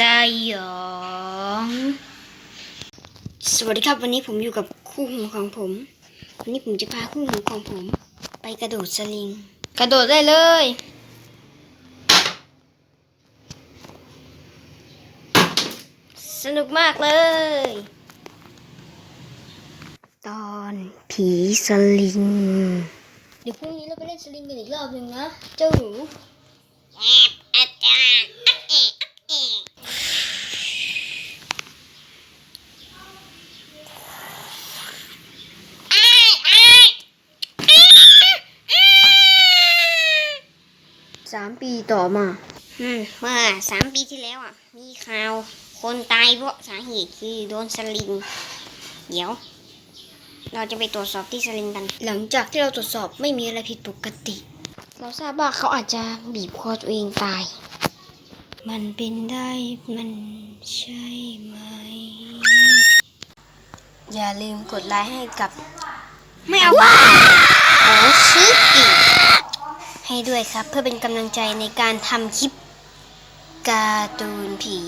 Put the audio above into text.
สยองสวัสดีครับวันนี้ผมอยู่กับคู่หูของผม วันนี้ผมจะพาคู่หูของผม ไปกระโดดสลิง กระโดดได้เลย สนุกมากเลย ตอนผีสลิง เดี๋ยวพรุ่งนี้เราไปเล่นสลิงกันอีกรอบหนึ่งนะ เจ้าหนู สามปีต่อมาอืมเมื่อสามปีที่แล้วอะ มีข่าว คนตายเพราะสาเหตุคือโดนสลิง เดี๋ยว เราจะไปตรวจสอบที่สลิงกัน หลังจากที่เราตรวจสอบไม่มีอะไรผิดปกติ เราทราบว่าเขาอาจจะบีบคอตัวเองตาย มันเป็นได้มันใช่ไหม อย่าลืมกดไลค์ให้กับ ไม่เอาว่าโอ้ชิกิให้ ด้วยครับ เพื่อเป็นกำลังใจในการทำคลิปการ์ตูนผี